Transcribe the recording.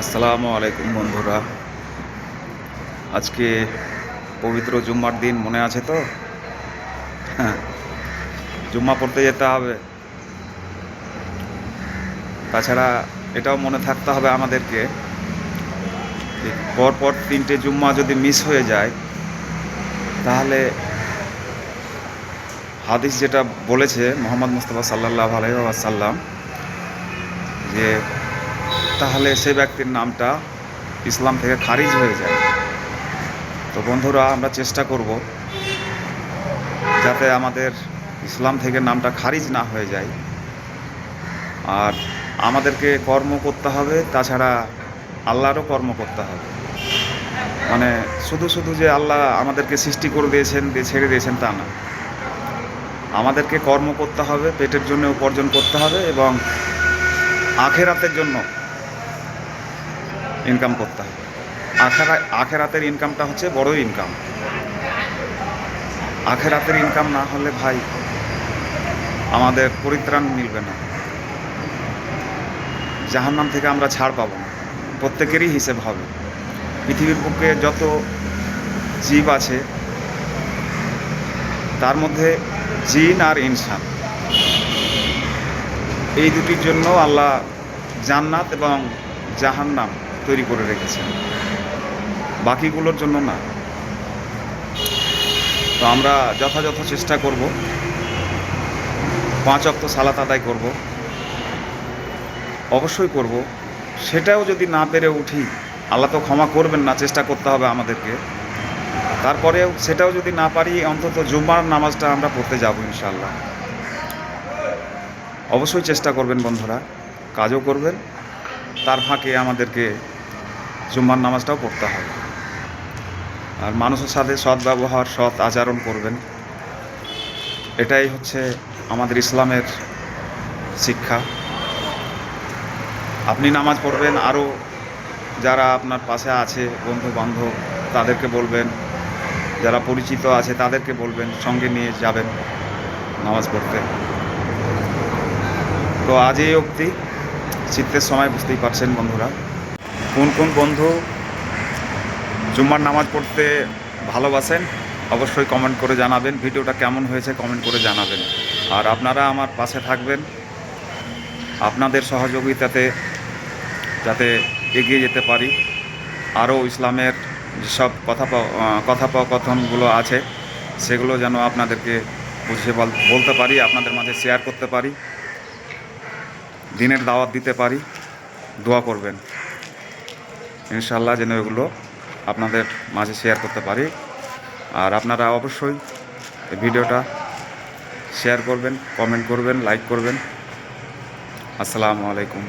আসসালামু আলাইকুম বন্ধুরা। আজকে পবিত্র জুম্মার দিন, মনে আছে তো? হ্যাঁ জুম্মা পড়তে যেতে হবে। তাছাড়া এটাও মনে থাকতে হবে আমাদেরকে পরপর তিনটে জুম্মা যদি মিস হয়ে যায়, তাহলে হাদিস যেটা বলেছে মোহাম্মদ মুস্তফা সাল্লাহ আলাইসাল্লাম যে তাহলে সে ব্যক্তির নামটা ইসলাম থেকে খারিজ হয়ে যায়। তো বন্ধুরা, আমরা চেষ্টা করব যাতে আমাদের ইসলাম থেকে নামটা খারিজ না হয়ে যায়। আর আমাদেরকে কর্ম করতে হবে, তাছাড়া আল্লাহরও কর্ম করতে হবে। মানে শুধু শুধু যে আল্লাহ আমাদেরকে সৃষ্টি করে দিয়েছেন, দিয়ে ছেড়ে দিয়েছেন তা না। আমাদেরকে কর্ম করতে হবে, পেটের জন্য উপার্জন করতে হবে এবং আখেরাতের জন্য ইনকাম করতে হবে। আখেরা, আখেরাতের ইনকামটা হচ্ছে বড় ইনকাম আখেরাতের ইনকাম না হলে ভাই আমাদের পরিত্রাণ মিলবে না। জাহান্নাম থেকে আমরা ছাড় পাবো না। প্রত্যেকেরই হিসেব হবে। পৃথিবীর পক্ষে যত জীব আছে, তার মধ্যে জিন আর ইনসান। এই দুটির জন্য আল্লাহ জান্নাত এবং জাহান্নাম তৈরি করে রেখেছেন। বাকিগুলোর জন্য না। তো আমরা যথাযথ চেষ্টা করব। পাঁচ অক্ত সালাত আদায় করব। অবশ্যই করব। সেটাও যদি না পেরে উঠি, আল্লাহ তো ক্ষমা করবেন না, চেষ্টা করতে হবে আমাদেরকে। তারপরেও সেটাও যদি না পারি, অন্তত জুম্মার নামাজটা আমরা পড়তে যাব ইনশাল্লাহ অবশ্যই চেষ্টা করবেন বন্ধুরা। কাজও করবেন। তার ফাঁকে আমাদেরকে জুম্মার নামাজটাও পড়তে হবে। আর মানুষের সাথে সৎ ব্যবহার, সৎ আচরণ করবেন। এটাই হচ্ছে আমাদের ইসলামের শিক্ষা। আপনি নামাজ পড়বেন, আরও যারা আপনার পাশে আছে বন্ধু বান্ধব তাদেরকে বলবেন। যারা পরিচিত আছে, তাদেরকে বলবেন, সঙ্গে নিয়ে যাবেন নামাজ পড়তে। তো আজ এই অবধি, শীতের সময় বুঝতেই পারছেন বন্ধুরা। কোন কোন বন্ধু জুম্মার নামাজ পড়তে ভালোবাসেন, অবশ্যই কমেন্ট করে জানাবেন। ভিডিওটা কেমন হয়েছে কমেন্ট করে জানাবেন। আর আপনারা আমার পাশে থাকবেন। আপনাদের সহযোগিতাতে যাতে এগিয়ে যেতে পারি। আরও ইসলামের যেসব কথা কথোপকথনগুলো আছে, সেগুলো যেন আপনাদেরকে বুঝিয়ে বল- বলতে পারি, আপনাদের মাঝে শেয়ার করতে পারি। দিনের দাওয়াত দিতে পারি। দোয়া করবেন। ইনশাল্লাহ যেন এগুলো আপনাদের মাঝে শেয়ার করতে পারি। আর আপনারা অবশ্যই ভিডিওটা শেয়ার করবেন কমেন্ট করবেন লাইক করবেন। আসসালামু আলাইকুম।